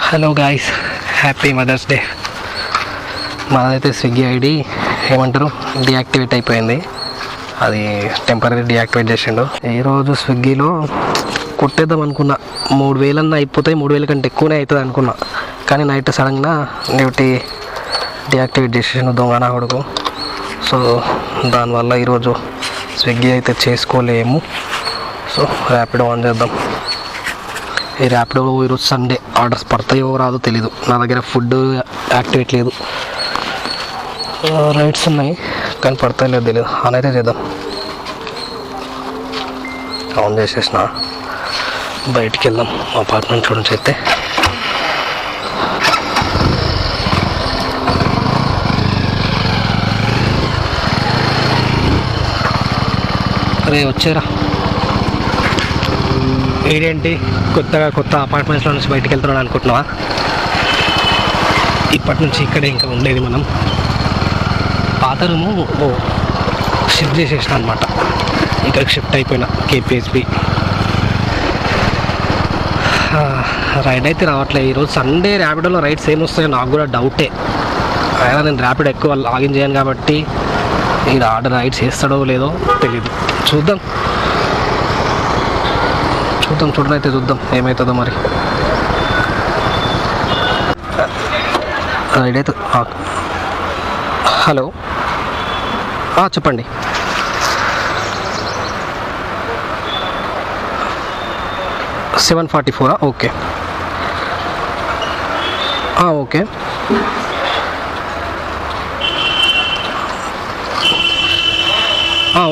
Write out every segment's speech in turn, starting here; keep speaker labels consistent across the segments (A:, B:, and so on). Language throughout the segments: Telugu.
A: Hello guys happy mother's day మాదైతే స్విగ్గీ ఐడి ఏమంటారు? డియాక్టివేట్ అయిపోయింది. అది టెంపరీ డియాక్టివేట్ చేసిండు. ఈరోజు స్విగ్గీలో కొట్టేద్దాం అనుకున్నా. మూడు వేలన్నా అయిపోతాయి మూడు వేల కంటే ఎక్కువనే అవుతుంది అనుకున్నా. కానీ నైట్ సడన్గా డ్యూటీ డియాక్టివేట్ చేసేసిండు దొంగ నా కొడుకు. సో దానివల్ల ఈరోజు స్విగ్గీ అయితే చేసుకోలేము. సో ర్యాపిడ్ ఆన్ చేద్దాం. ఈ ర్యాపిడో ఈరోజు సండే ఆర్డర్స్ పడతాయో రాదో తెలీదు. నా దగ్గర ఫుడ్ యాక్టివేట్ లేదు. రైట్స్ ఉన్నాయి కానీ పడతాయో లేదో తెలియదు అనైతే చేద్దాం. ఆన్ చేసేసిన. బయటికి వెళ్దాం అపార్ట్మెంట్ చూడండి అయితే అరే వచ్చారా. ఏంటి? కొత్తగా కొత్త అపార్ట్మెంట్స్లో నుంచి బయటకు వెళ్తున్నాడు అనుకుంటున్నావా? ఇప్పటి నుంచి ఇక్కడే ఇంకా ఉండేది మనం. పాత రూము ఓ షిఫ్ట్ చేసేసిన అనమాట ఇక్కడికి షిఫ్ట్ అయిపోయినా కేపీహెచ్పి రైడ్ అయితే రావట్లేదు ఈరోజు సండే ర్యాపిడోలో రైడ్స్ ఏం వస్తాయో నాకు కూడా డౌటే అయినా నేను ర్యాపిడ్ ఎక్కువ లాగిన్ చేయను కాబట్టి ఇక్కడ ఆర్డర్ రైడ్స్ చేస్తాడో లేదో తెలియదు చూద్దాం. చూద్దాం చూడనైతే చూద్దాం ఏమవుతుందో మరి. రైడ్ అయితే హలో. చెప్పండి. సెవెన్ ఫార్టీ ఫోరా? ఓకే. ఓకే.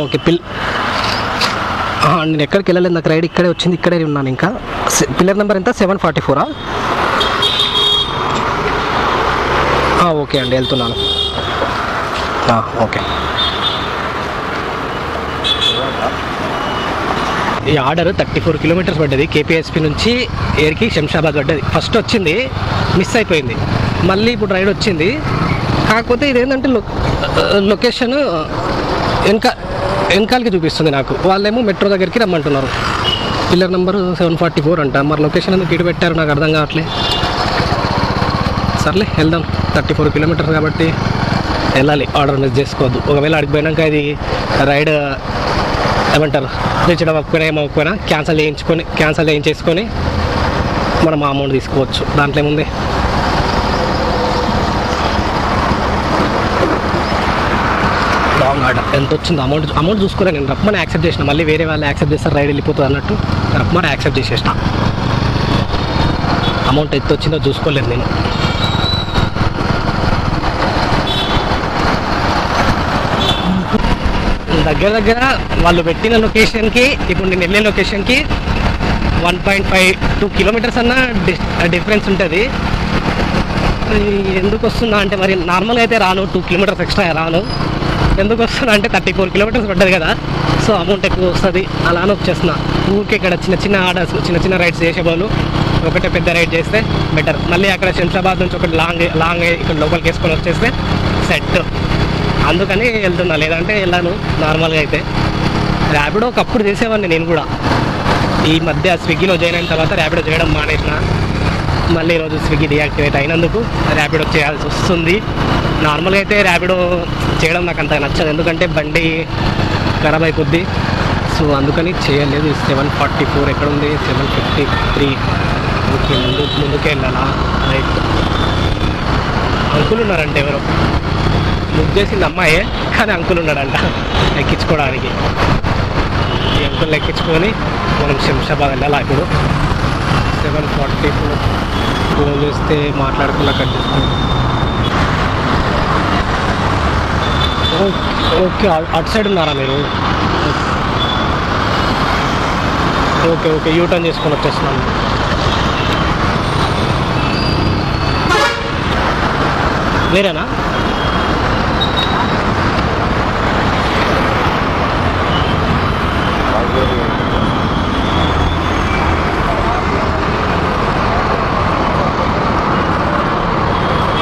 A: ఓకే పిల్ నేను ఎక్కడికి వెళ్ళలేదు నాకు రైడ్ ఇక్కడే వచ్చింది ఇక్కడే ఉన్నాను ఇంకా. పిల్లర్ నెంబర్ ఎంత? సెవెన్ ఫార్టీ ఫోరా? ఓకే అండి వెళ్తున్నాను. ఓకే. ఈ ఆర్డర్ థర్టీ ఫోర్ కిలోమీటర్స్ పడ్డది. కేపీఎస్పి నుంచి ఎయిర్కి శంషాబాద్ పడ్డది. ఫస్ట్ వచ్చింది మిస్ అయిపోయింది. మళ్ళీ ఇప్పుడు రైడ్ వచ్చింది. కాకపోతే ఇదేంటంటే లొకేషన్ ఇంకా వెనకాలకి చూపిస్తుంది నాకు. వాళ్ళేమో మెట్రో దగ్గరికి రమ్మంటున్నారు. Pillar number seven forty four అంట. మరి లొకేషన్ ఎందుకు ఇటు పెట్టారు? నాకు అర్థం కావట్లే సర్లే వెళ్దాం. థర్టీ ఫోర్ కిలోమీటర్స్ కాబట్టి వెళ్ళాలి. ఆర్డర్ మిస్ చేసుకోవద్దు. ఒకవేళ అడిగిపోయినాక ఇది రైడ్ ఏమంటారు రీచ్ అవ్వకపోయినా ఏమవ్వకపోయినా క్యాన్సిల్ చేయించుకొని క్యాన్సిల్ చేయించేసుకొని మనం ఆ అమౌంట్ తీసుకోవచ్చు. దాంట్లో ఏముంది? ఆర్డర్ ఎంత వచ్చింది అమౌంట్ అమౌంట్ చూసుకోలే నేను. రప్పమని యాక్సెప్ట్ చేసిన. మళ్ళీ వేరే వాళ్ళు యాక్సెప్ట్ చేస్తారు రైడ్ వెళ్ళిపోతుంది అన్నట్టు రప్పమని యాక్సెప్ట్ చేసేసిన. అమౌంట్ ఎంత వచ్చిందో చూసుకోలేదు నేను. దగ్గర దగ్గర వాళ్ళు పెట్టిన లొకేషన్కి ఇప్పుడు నేను వెళ్ళే లొకేషన్కి one point five two kilometres అన్న డిఫరెన్స్ ఉంటుంది. ఎందుకు వస్తుందా అంటే మరి నార్మల్గా అయితే రాను. టూ కిలోమీటర్స్ ఎక్స్ట్రా రాను. ఎందుకు వస్తున్నా అంటే థర్టీ ఫోర్ కిలోమీటర్స్ పడ్డది కదా. సో అమౌంట్ ఎక్కువ వస్తుంది. అలానే వచ్చేస్తున్నా ఊరికే ఇక్కడ చిన్న చిన్న ఆర్డర్స్ చిన్న చిన్న రైడ్స్ చేసేవాళ్ళు ఒకటే పెద్ద రైడ్ చేస్తే బెటర్ మళ్ళీ అక్కడ శంషాబాద్ నుంచి ఒకటి లాంగ్ లాంగ్ ఇక్కడ లోపలికి వేసుకొని వచ్చేస్తే సెట్ అందుకని వెళ్తున్నా. లేదంటే వెళ్ళాను నార్మల్గా అయితే. ర్యాపిడో ఒకప్పుడు చేసేవాడిని నేను కూడా. ఈ మధ్య స్విగ్గీలో జాయిన్ అయిన తర్వాత ర్యాపిడో చేయడం మానేసిన. మళ్ళీ ఈరోజు స్విగ్గీ డియాక్టివేట్ అయినందుకు ర్యాపిడో చేయాల్సి వస్తుంది. నార్మల్గా అయితే ర్యాపిడో చేయడం నాకు అంత నచ్చదు. ఎందుకంటే బండి ఖరాబ్ అయిపోద్ది. సో అందుకని చేయలేదు. సెవెన్ ఫార్టీ ఫోర్ ఎక్కడ ఉంది? సెవెన్ ఫిఫ్టీ త్రీ ఓకే ముందు ముందుకే వెళ్ళాలా? రైట్ అంకుల్ ఉన్నారంట ఎవరో. బుక్ చేసింది అమ్మాయే కానీ అంకుల్ ఉన్నాడంట. ఎక్కించుకోవడానికి. ఈ అంకుల్ ఎక్కించుకొని మనం శంషాబాద్ వెళ్ళాలి ఇప్పుడు? సెవెన్ ఫార్టీ ఫోర్ ఫోన్ చేస్తే మాట్లాడకుండా కట్ చేస్తాం ఓకే అటు సైడ్ ఉన్నారా మీరు? ఓకే ఓకే యూ టర్న్ చేసుకొని వచ్చేస్తున్నాను మీరేనా?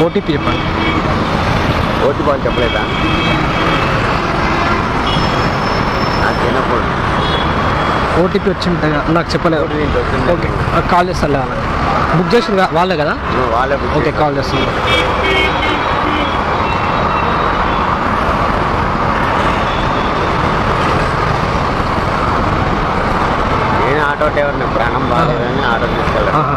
A: ఓటీపీ చెప్పండి.
B: ఓటీ బాల్ చెప్పలేదా? నాకు చిన్నప్పుడు
A: ఓటీపీ వచ్చి ఉంటుంది కదా, నాకు చెప్పలేదు.
B: ఓటీపీ వచ్చింది.
A: ఓకే కాల్ చేస్తాను బుక్ చేసిన వాళ్ళే కదా?
B: నువ్వు వాళ్ళే బుక్
A: ఓకే. కాల్ చేస్తున్నా
B: నేను ఆటో డ్రైవర్ని ప్రాణం బాగాలేదని ఆటో తీసుకెళ్ళాను.
A: ఆహా.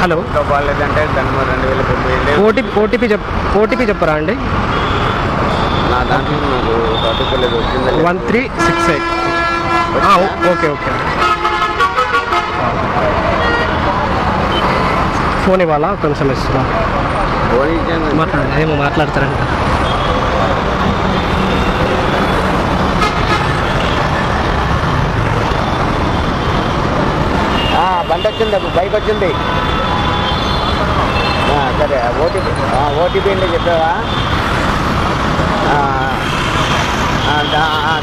A: హలో.
B: బాగాలేదంటే రెండు వేలు.
A: ఓటీపీ ఓటీపీ చెప్ ఓటీపీ చెప్పరా అండి?
B: నా దాంట్లో నాకు వచ్చింది
A: one three six eight. Okay okay. Phone ఇవ్వాలా? కొంచెం ఇస్తున్నా
B: ఫోన్ ఇచ్చాను.
A: మాట్లాడు ఏమో మాట్లాడతారంట.
B: బండి వచ్చింది బైక్ వచ్చింది. సరే ఓటీపీ ఓటీపీ అంటే చెప్పావా?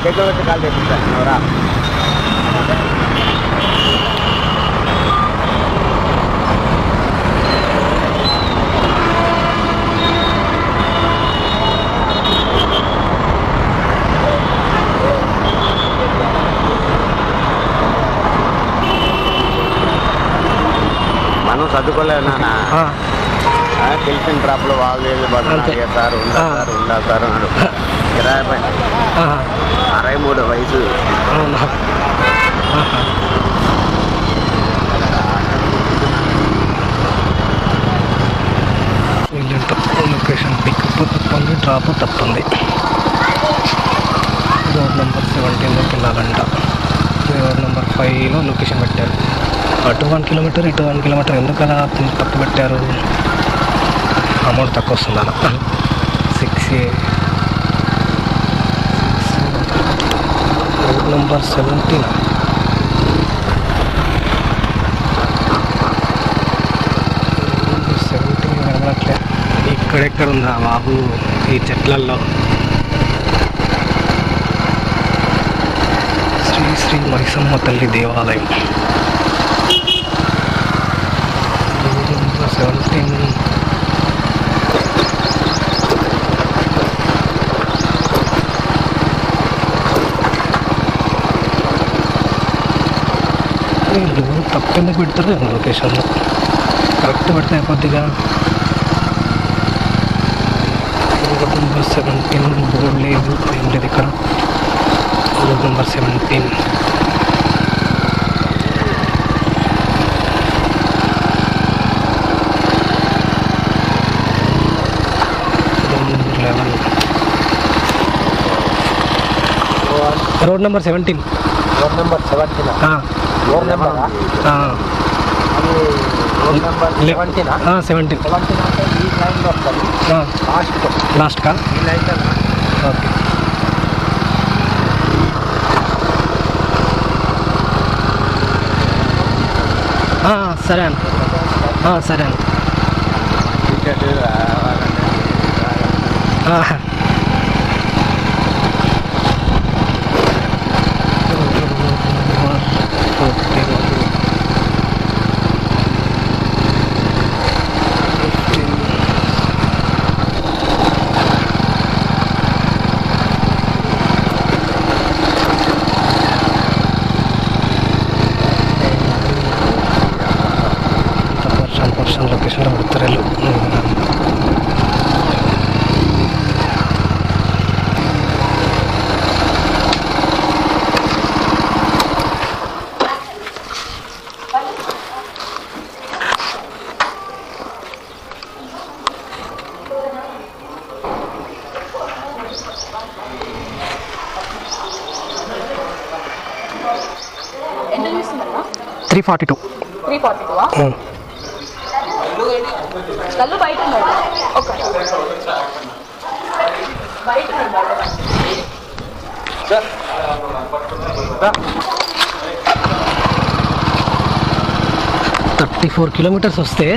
B: దగ్గర వచ్చి కాల్ తెప్పిస్తాను రా. మనం చదువుకోలేదు నాన్న. తెలిసిన ట్రాప్లో వాళ్ళు బదులు
A: అంతే.
B: సార్ ఉందా. సార్ ఉందా సార్ అన్నాడు. కిరాయి పని. అరవై మూడు వయసు.
A: లొకేషన్ పికప్ తప్పంది డ్రాప్ తప్పంది రోడ్ నెంబర్ సెవెంటీన్లోకి వెళ్ళాలంట. రోడ్ నెంబర్ ఫైవ్లో లొకేషన్ పెట్టారు. అటు వన్ కిలోమీటర్ ఇటు వన్ కిలోమీటర్ ఎందుకు అలా తప్పు పెట్టారు? అమౌంట్ తక్కువ వస్తుంది అన్న six A road number seventeen seventeen కనబడట్లే ఇక్కడెక్కడ ఉందా బాబు? ఈ చెట్లల్లో. శ్రీ శ్రీ మైసమ్మ తల్లి దేవాలయం. సెవెంటీన్ వీళ్ళు తప్పెందుకు పెడతారు లొకేషన్లో కరెక్ట్ పెడితే అయిపోద్దిగా రోడ్ నెంబర్ సెవెంటీన్ బోర్డు లేదు ఏం లేదు ఇక్కడ road number seventeen road number eleven road number seventeen
B: road number seventeen last
A: last కా.
B: ఈ లైన్లో
A: ఓకే. సరే అన్న. ఆ, సరే అన్న. Forty two.
C: Three forty two కళ్ళు బయట
A: థర్టీ ఫోర్ కిలోమీటర్స్ వస్తే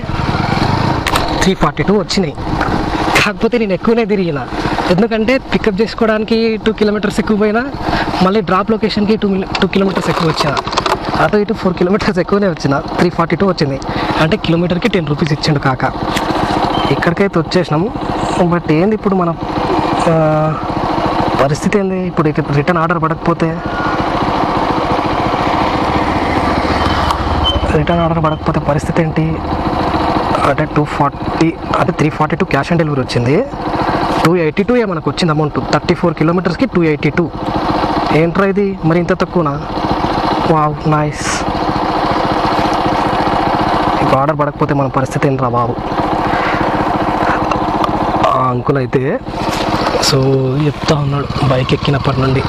A: త్రీ ఫార్టీ టూ వచ్చినాయి. కాకపోతే నేను ఎక్కువనే తిరిగిన. ఎందుకంటే పికప్ చేసుకోవడానికి టూ కిలోమీటర్స్ ఎక్కువ పోయినా మళ్ళీ డ్రాప్ లొకేషన్కి టూ టూ కిలోమీటర్స్ ఎక్కువ వచ్చిన. అటు ఇటు ఫోర్ కిలోమీటర్స్ ఎక్కువనే వచ్చిన త్రీ ఫార్టీ టూ వచ్చింది. అంటే కిలోమీటర్కి టెన్ రూపీస్ ఇచ్చిండు కాక. ఇక్కడికైతే వచ్చేసినాము. బట్ ఏంది ఇప్పుడు మనం పరిస్థితి ఏంది? ఇప్పుడు ఇక రిటర్న్ ఆర్డర్ పడకపోతే రిటర్న్ ఆర్డర్ పడకపోతే పరిస్థితి ఏంటి? అంటే టూ ఫార్టీ అంటే three forty two cash on delivery వచ్చింది. టూ ఎయిటీ టూ మనకు వచ్చింది అమౌంట్ థర్టీ ఫోర్ కిలోమీటర్స్కి టూ ఎయిటీ టూ ఏంట్రా ఇది? మరి ఇంత తక్కువనా? Wow nice. ఇప్పుడు ఆర్డర్ పడకపోతే మన పరిస్థితి ఏంట్రా బాబు? ఆ అంకుల్ అయితే సో చెప్తా ఉన్నాడు బైక్ ఎక్కినప్పటి నుండి.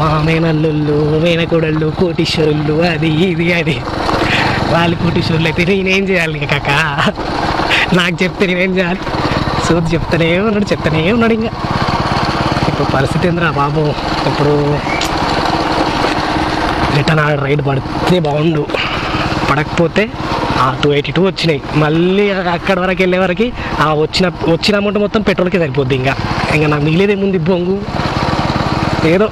A: మా మేనల్లుళ్ళు మేనకోడళ్ళు కోటీశ్వరుళ్ళు అది ఇది అది. వాళ్ళు కోటీశ్వరులు అయితే నేనేం చేయాలి కాక? నాకు చెప్తే నేనేం చేయాలి? సో చెప్తానే ఉన్నాడు చెప్తానే ఉన్నాడు ఇంకా. ఇప్పుడు పరిస్థితి ఏంద్రా బాబు? ఇప్పుడు రిటర్న్ ఆర్డర్ రైడ్ పడితే బాగుండు. పడకపోతే ఆ టూ ఎయిటీ టూ వచ్చినాయి. మళ్ళీ అక్కడ వరకు వెళ్ళే వరకు ఆ వచ్చిన వచ్చిన అమౌంట్ మొత్తం పెట్రోల్కి సరిపోద్ది ఇంకా. ఇంకా నాకు మిగిలేదేముంది బొంగు? ఏదో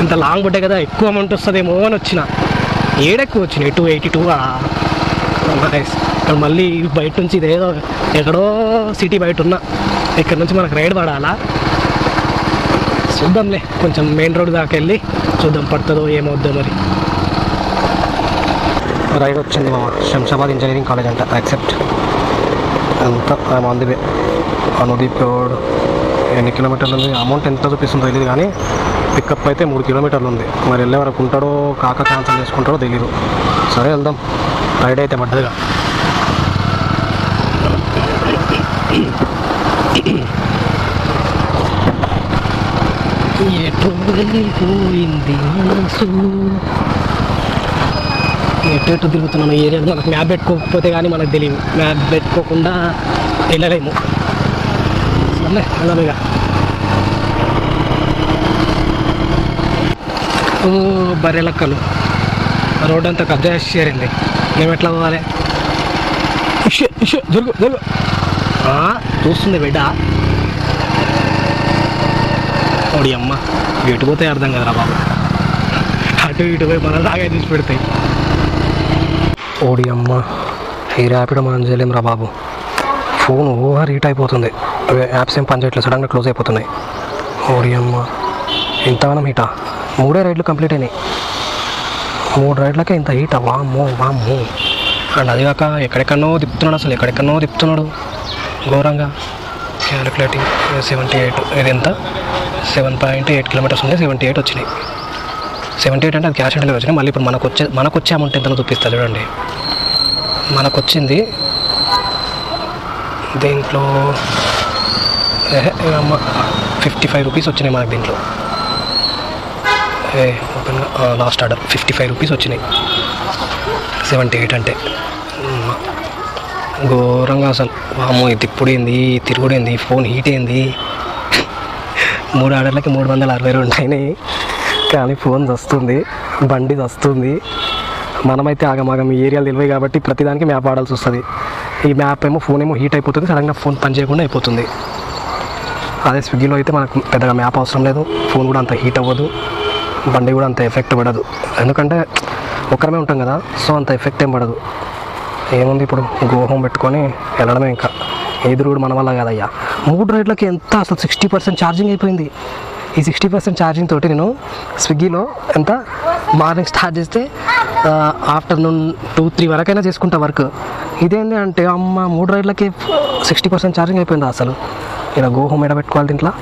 A: ఇంత లాంగ్ పడ్డాయి కదా ఎక్కువ అమౌంట్ వస్తుందేమో అని వచ్చిన. ఏడెక్కువ వచ్చినాయి? టూ ఎయిటీ టూ ఇక్కడ మళ్ళీ బయట నుంచి ఇదేదో ఎక్కడో సిటీ బయట ఉన్నా. ఇక్కడ నుంచి మనకు రైడ్ పడాలా? చూద్దాంలే. కొంచెం మెయిన్ రోడ్ దాకా వెళ్ళి చూద్దాం పడుతుందో ఏమవుద్దో మరి. రైడ్ వచ్చింది మా శంషాబాద్ ఇంజనీరింగ్ కాలేజ్ అంట యాక్సెప్ట్. అంతా on the way Anudeep road ఎన్ని కిలోమీటర్లు ఉంది అమౌంట్ ఎంత చూపిస్తుందో తెలియదు కానీ పికప్ అయితే మూడు కిలోమీటర్లు ఉంది మరి వెళ్ళే వరకు ఉంటాడో కాక క్యాన్సిల్ చేసుకుంటాడో తెలియదు సరే వెళ్దాం. రైడ్ అయితే పడ్డదిగా. ఎటు వెళ్ళిపోయింది మనసు? ఎటు ఎటు తిరుగుతున్నాను ఏరియా మనకు మ్యాప్ పెట్టుకోకపోతే కానీ మనకు తెలియదు. మ్యాప్ పెట్టుకోకుండా వెళ్ళలేము. సర్లే ఇక. ఓ బర్రెలక్కలు. రోడ్ అంతా కబ్జా చేసి చేరింది మేము ఎట్లా పోవాలి? ఇషే ఇషే జరుగు జరుగు. ఆ, చూస్తుంది బిడ్డ. ఓడి అమ్మ ఎటు పోతే అర్థం కదరా బాబు. అటు ఇటు పోయి మన దాగా తీసి పెడతాయి ఓడి అమ్మ. ఈ ర్యాపిడ్ మనం చేయలేం రా బాబు. ఫోన్ ఓవర్ హీట్ అయిపోతుంది. యాప్స్ ఏం పనిచేయట్లేదు సడన్గా క్లోజ్ అయిపోతున్నాయి. ఓడి అమ్మ. ఇంతగానం హీటా? మూడే రైడ్లు కంప్లీట్ అయినాయి. మూడు రైడ్లకే ఇంత హీటా? వామ్మో వామ్మో. అండ్ అది కాక ఎక్కడెక్కడో తిప్పుతున్నాడు అసలు. ఎక్కడెక్కడో తిప్పుతున్నాడు. ఘోరంగా. Calculating seventy eight. ఇది ఎంత? సెవెన్ పాయింట్ ఎయిట్ కిలోమీటర్స్ ఉంది సెవెంటీ ఎయిట్ వచ్చినాయి. సెవెంటీ ఎయిట్ అంటే అది క్యాష్ ఆన్ డెలివరీ వచ్చినాయి మళ్ళీ ఇప్పుడు మనకు వచ్చే మనకు వచ్చే అమౌంట్ ఎంతనో చూపిస్తా చూడండి. మనకు వచ్చింది దీంట్లో ఫిఫ్టీ ఫైవ్ రూపీస్ వచ్చినాయి మనకు దీంట్లో. ఏ open last order fifty five rupees వచ్చినాయి. సెవెంటీ ఎయిట్ అంటే ఘోరంగా అసలు. వామో ఇది తిప్పుడేంది తిరుగుడేంది ఫోన్ హీట్ అయింది మూడు ఆర్డర్లకి మూడు వందల అరవై రెండు అయినాయి. కానీ ఫోన్ వస్తుంది బండి వస్తుంది మనమైతే ఆగమాగం ఈ ఏరియాలు తెలివై కాబట్టి ప్రతిదానికి మ్యాప్ ఆడాల్సి వస్తుంది. ఈ మ్యాప్ ఏమో ఫోన్ ఏమో హీట్ అయిపోతుంది సడన్గా ఫోన్ పని చేయకుండా అయిపోతుంది. అదే స్విగ్గీలో అయితే మనకు పెద్దగా మ్యాప్ అవసరం లేదు ఫోన్ కూడా అంత హీట్ అవ్వదు బండి కూడా అంత ఎఫెక్ట్ పడదు. ఎందుకంటే ఒక్కరమే ఉంటాం కదా సో అంత ఎఫెక్ట్ ఏం పడదు. ఏముంది ఇప్పుడు గోహం పెట్టుకొని వెళ్ళడమే ఇంకా. ఎదురు కూడా మన వల్ల కాదయ్యా. మూడు రైడ్లకి ఎంత అసలు సిక్స్టీ పర్సెంట్ ఛార్జింగ్ అయిపోయింది. ఈ సిక్స్టీ పర్సెంట్ ఛార్జింగ్ తోటి నేను స్విగ్గీలో ఎంత మార్నింగ్ స్టార్ట్ చేస్తే ఆఫ్టర్నూన్ టూ త్రీ వరకైనా చేసుకుంటా వర్క్. ఇదేంటి అంటే అమ్మ మూడు రైడ్లకి సిక్స్టీ పర్సెంట్ ఛార్జింగ్ అయిపోయింది అసలు? ఇలా గోహం ఎడ పెట్టుకోవాలి దీంట్లో?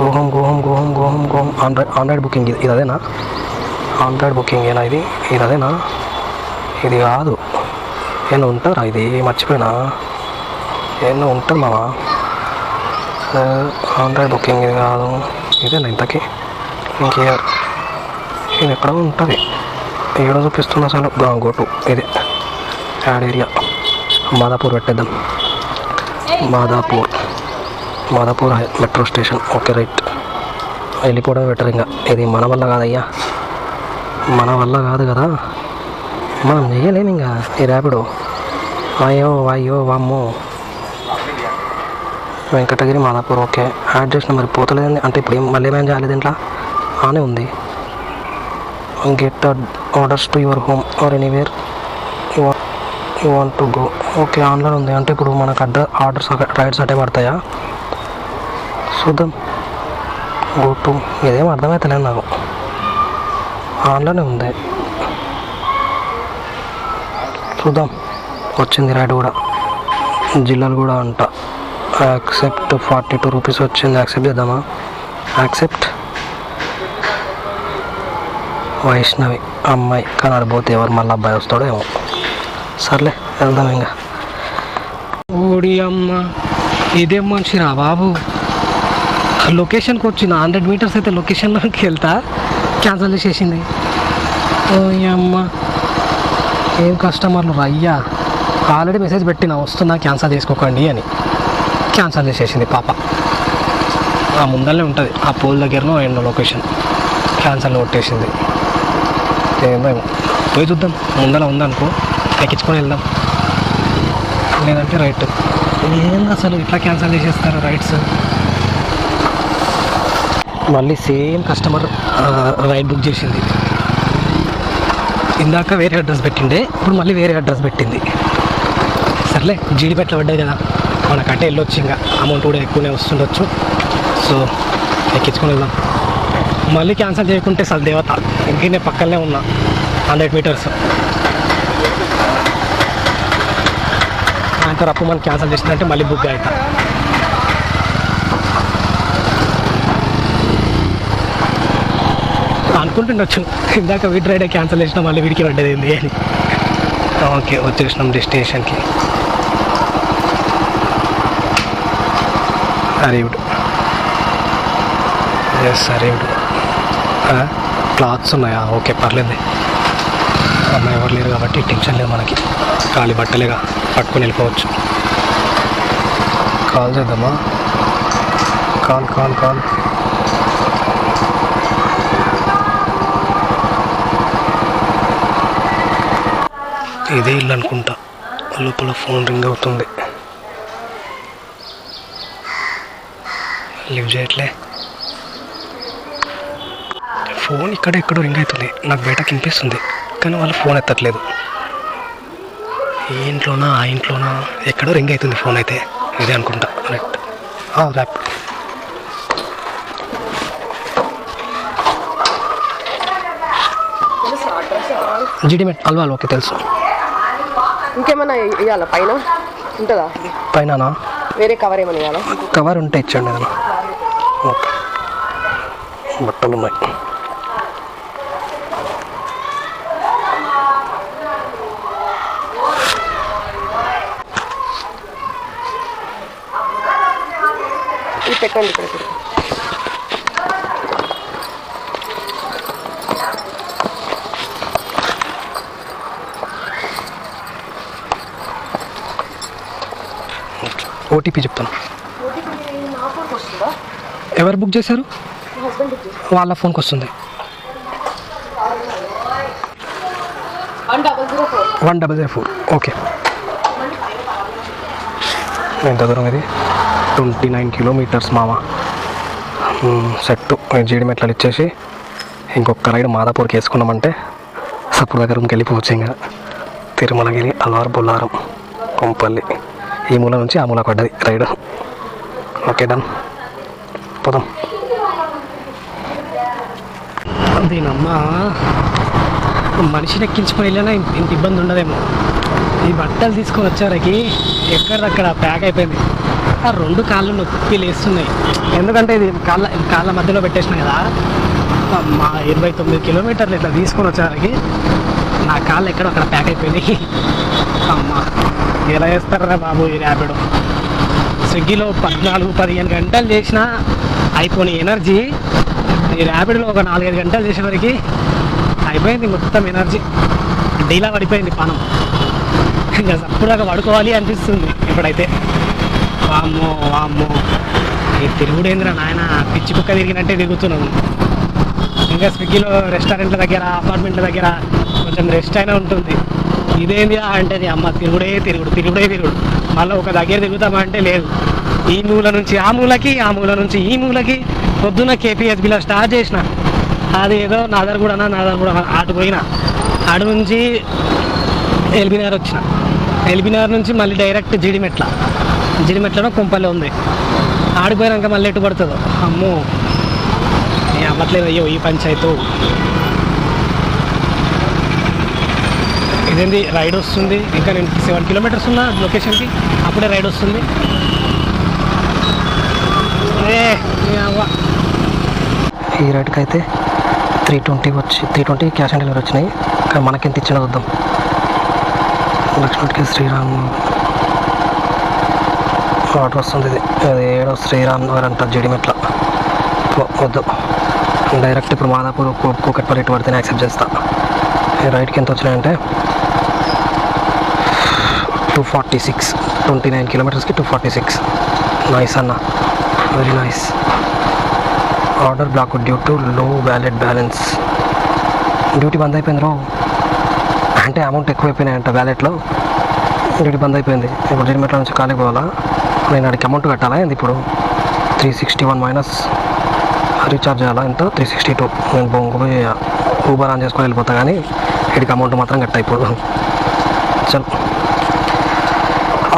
A: గోహం గోహం గోహం గోహం గోహం ఆండ్రాయిడ్ ఆండ్రాయిడ్ బుకింగ్ ఇది ఇది అదేనా? ఆండ్రాయిడ్ బుకింగ్ ఏనా ఇది? ఇది అదేనా? ఇది కాదు. ఏమన్నా ఉంటారా ఇది మర్చిపోయినా? ఏమన్నా ఉంటుంది మావా? ఆండ్రాయిడ్ బుకింగ్ ఇది కాదు ఇదేనా ఇంతకీ ఇంకే ఇది ఎక్కడ ఉంటుంది ఏడ చూపిస్తుంది అసలు గోటు ఇది యాడ్ ఏరియా మాదాపూర్ పెట్టేద్దాం Madhapur Madhapur metro station okay right వెళ్ళిపోవడం బెటర్ ఇంకా ఇది మన వల్ల కాదయ్యా మన వల్ల కాదు కదా మనం చేయలేము ఇంకా ఈ ర్యాపిడో అయ్యో అయ్యో వామ్మో వెంకటగిరి మాదాపూర్ ఓకే. యాడ్ చేసిన మరి పోతలేదండి. అంటే ఇప్పుడు ఏం మళ్ళీ ఏమేం చేయాలి దీంట్లో? ఆనే ఉంది. Get orders to your home or anywhere you you want to go okay online ఉంది. అంటే ఇప్పుడు మనకు అడ్ర ఆర్డర్స్ రైడ్స్ అటే పడతాయా? చూద్దాం. గో టు ఇదేం అర్థమవుతలేదు నాకు. ఆన్లైన్ ఉంది. చూద్దాం. వచ్చింది రైడ్ కూడా. జిల్లాలు కూడా అంట. యాక్సెప్ట్ ఫార్టీ టూ రూపీస్ వచ్చింది. యాక్సెప్ట్ చేద్దామా? యాక్సెప్ట్. వైష్ణవి అమ్మాయి. కానీ అది ఎవరు మళ్ళీ అబ్బాయి వస్తాడో ఏమో. సర్లే వెళ్దాం ఇంకా. ఓడి అమ్మ ఇదేం మనిషిరా బాబు. లొకేషన్కి వచ్చిన హండ్రెడ్ మీటర్స్ అయితే లొకేషన్లోకి వెళ్తా. క్యాన్సిల్ చేసేసింది. అమ్మ. ఏం కస్టమర్లు రయ్యా. ఆల్రెడీ మెసేజ్ పెట్టిన వస్తున్నా క్యాన్సిల్ చేసుకోకండి అని. క్యాన్సల్ చేసేసింది పాప. ఆ ముందరనే ఉంటుంది. ఆ పోల్ దగ్గరనో ఎండో లొకేషన్ క్యాన్సల్ కొట్టేసింది. ఏమో. పోయి చూద్దాం. ముందర ఉందనుకో. ఎక్కించుకొని వెళ్దాం. లేదంటే రైట్. ఏంది అసలు ఇట్లా క్యాన్సిల్ చేసేస్తారు రైట్స్? మళ్ళీ సేమ్ కస్టమర్ రైడ్ బుక్ చేసింది. ఇందాక వేరే అడ్రస్ పెట్టిండే. ఇప్పుడు మళ్ళీ వేరే అడ్రస్ పెట్టింది. సర్లే జీడిపెట్ల పడ్డాయి కదా. మనకంటే వెళ్ళొచ్చు ఇంకా. అమౌంట్ కూడా ఎక్కువనే వస్తుండొచ్చు. సో ఎక్కించుకొని వెళ్దాం. మళ్ళీ క్యాన్సిల్ చేయకుంటే అసలు దేవత ఇంకనే పక్కనే ఉన్నా హండ్రెడ్ మీటర్స్ అంత రప్పు మనం క్యాన్సిల్ చేసిందంటే మళ్ళీ బుక్ అవుతా. అనుకుంటుండొచ్చు. ఇందాక వీటి రైడే క్యాన్సిల్ చేసినా మళ్ళీ వీడికి పడ్డది ఏంది అని. ఓకే వచ్చేసినాం డెస్టినేషన్కి అరేవుడు ఎస్ అరేవుడు క్లాత్స్ ఉన్నాయా? ఓకే పర్లేదు అమ్మాయి ఎవరు లేరు కాబట్టి టెన్షన్ లేదు మనకి. ఖాళీ బట్టలేగా. పట్టుకొని వెళ్ళిపోవచ్చు. కాల్ చేద్దామా? కాల్ కాల్ కాల్ ఇదే ఇల్లు అనుకుంటా. లోపల ఫోన్ రింగ్ అవుతుంది. లివ్ చేయట్లే. ఫోన్ ఇక్కడ ఎక్కడో రింగ్ అవుతుంది. నాకు బయటకు వినిపిస్తుంది కానీ వాళ్ళు ఫోన్ ఎత్తట్లేదు. ఈ ఇంట్లోనా ఆ ఇంట్లోనా? ఎక్కడో రింగ్ అవుతుంది ఫోన్ అయితే. ఇదే అనుకుంటా. రైట్ ర్యాప్ జిడిమెట్ అల్వాల్ ఓకే తెలుసు.
C: ఇంకేమైనా ఇవ్వాలా పైన? ఉంటుందా?
A: పైన
C: వేరే కవర్ ఏమైనా
A: కవర్ ఉంటే ఇచ్చండి ఓకే. బట్టలు ఉన్నాయి
C: ఇది పెట్టండి ఇక్కడ
A: ఓటీపీ చెప్తాను ఎవరు బుక్ చేశారు? వాళ్ళ ఫోన్కి వస్తుంది.
C: One double zero four.
A: Okay. ఎంత దూరం ఇది? ట్వంటీ నైన్ కిలోమీటర్స్ మామ. సెట్ జీడిమెట్లలు ఇచ్చేసి ఇంకొక రైడ్ మాదాపూర్కి వేసుకున్నామంటే సప్పుడు దగ్గర వెళ్ళిపోవచ్చు ఇంకా. తిరుమలగిరి అల్వార్ బొల్లారం కొంపల్లి. ఈ మూల నుంచి ఆ మూల పడ్డది. రైడ్ ఓకే డన్ పోదాం. దీనమ్మా మనిషిని ఎక్కించుకొని వెళ్ళినా ఇంత ఇబ్బంది ఉండదేమో. ఈ బట్టలు తీసుకొని వచ్చేవరకి ఎక్కడక్కడ ప్యాక్ అయిపోయింది. ఆ రెండు కాళ్ళు నొప్పి లేస్తున్నాయి. ఎందుకంటే ఇది కాళ్ళ కాళ్ళ మధ్యలో పెట్టేసిన కదా. మా ఇరవై తొమ్మిది కిలోమీటర్లు ఇట్లా తీసుకొని వచ్చేవరకి నా కాళ్ళు ఎక్కడ అక్కడ ప్యాక్ అయిపోయినాయి. అమ్మా. ఎలా చేస్తారా బాబు ఈ ర్యాపిడ్? స్విగ్గీలో పద్నాలుగు పదిహేను గంటలు చేసిన అయిపోయిన ఎనర్జీ. ఈ ర్యాపిడ్లో ఒక నాలుగైదు గంటలు చేసేవరకు అయిపోయింది మొత్తం ఎనర్జీ. డీలా పడిపోయింది పానం. ఇంకా అప్పుడుదాకా పడుకోవాలి అనిపిస్తుంది ఇప్పుడైతే. వామ్మో వామ్మో. ఈ తిరుగుడేంద్ర నాయన? పిచ్చి కుక్క తిరిగినట్టే తిరుగుతున్నాను ఇంకా స్విగ్గీలో రెస్టారెంట్ల దగ్గర అపార్ట్మెంట్ల దగ్గర కొంచెం రెస్ట్ అయినా ఉంటుంది. ఇదేంది అంటే నీ అమ్మ తిరుగుడే తిరుగుడు తిరుగుడే తిరుగుడు. మళ్ళీ ఒక దగ్గర తిరుగుతామా అంటే లేదు. ఈ మూల నుంచి ఆ మూలకి ఆ మూల నుంచి ఈ మూలకి పొద్దున్న కేపీఎస్బిలో స్టార్ట్ చేసిన. అది ఏదో నాదర్ కూడా నాదర్ కూడా అటు పోయిన. అటు నుంచి ఎల్బీనగర్ వచ్చిన. ఎల్బీనగర్ నుంచి మళ్ళీ డైరెక్ట్ జిడిమెట్ల. జిడిమెట్లలో కుంపల్లి ఉంది. ఆడిపోయినాక మళ్ళీ ఎటు పడుతుందో? అమ్మో! ఏ అవ్వట్లేదు అయ్యో ఈ పంచాయతీ. ఇదేంది? రైడ్ వస్తుంది. ఇంకా నేను సెవెన్ కిలోమీటర్స్ ఉన్నా లొకేషన్కి అప్పుడే రైడ్ వస్తుంది. ఈ
D: రైడ్కి అయితే త్రీ ట్వంటీ వచ్చి three twenty cash on delivery వచ్చినాయి. కానీ మనకెంత ఇచ్చిన చూద్దాం. లక్ష్మణ్కి శ్రీరామ్ ఆర్డర్ వస్తుంది ఇది. అది ఏడో శ్రీరామ్ నగర్ అంట జిడిమెట్ల వద్దు. డైరెక్ట్ ఇప్పుడు మాదాపూర్ కూకట్పల్లి ఇటు పడితేనే యాక్సెప్ట్ చేస్తా. ఈ రైడ్కి ఎంత వచ్చినాయంటే two forty six twenty nine కిలోమీటర్స్కి two forty six nice అన్న. Very nice order block due to low wallet balance duty బంద్ అయిపోయింది రో. అంటే అమౌంట్ ఎక్కువైపోయినాయంట వ్యాలెట్లో డ్యూటీ బంద్ అయిపోయింది. ఇప్పుడు జిడిమెట్ల నుంచి ఖాళీ పోవాలా? నేను అడిగి అమౌంట్ కట్టాలా? ఏంది ఇప్పుడు? Three sixty one minus recharge చేయాలా? ఎంత? త్రీ సిక్స్టీ టూ నేను బొంగు ఊబర్ ఆన్ చేసుకొని వెళ్ళిపోతా కానీ ఇక్కడికి అమౌంట్ మాత్రం కట్ట ఇప్పుడు.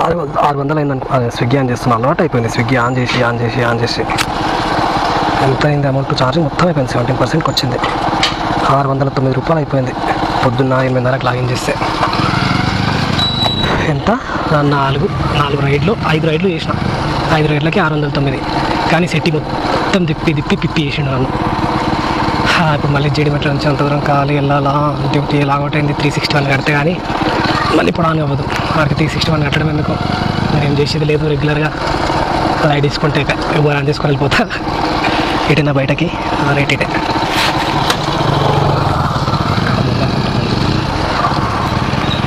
D: ఆరు వంద- ఆరు వందలు అయిందనుకో స్విగ్గీ ఆన్ చేస్తున్నా అలవాటు అయిపోయింది. స్విగ్గీ ఆన్ చేసి ఆన్ చేసి ఆన్ చేసి. ఎంత అయింది అమౌంట్ ఛార్జింగ్ మొత్తం అయిపోయింది సెవెంటీన్ పర్సెంట్కి వచ్చింది. ఆరు వందల తొమ్మిది రూపాయలు అయిపోయింది. పొద్దున్న ఎనిమిదిన్నరకు లాగిన్ చేస్తే. ఎంత?
A: నాలుగు నాలుగు రైడ్లు ఐదు రైడ్లు చేసిన. ఐదు రైడ్లకి ఆరు వందల తొమ్మిది. కానీ సెట్టి మొత్తం తిప్పి తిప్పి పిప్పి చేసిండు నన్ను. ఇప్పుడు మళ్ళీ జేడిమెట్ల నుంచి అంత దూరం కావాలి వెళ్ళాలా? డ్యూటీ లాగౌట్ ఒకటైంది త్రీ సిక్స్టీ వన్ కడితే కానీ మళ్ళీ ఇప్పుడు ఆన్ అవ్వదు. మార్కెట్ త్రీ సిక్స్టీ వన్ కట్టడం ఎందుకు? నేను చేసేది లేదు రెగ్యులర్గా రైడ్ తీసుకుంటే ఎవరు ఆన్ చేసుకొని వెళ్ళిపోతా. ఇటైనా బయటకి రైట్ ఇటే.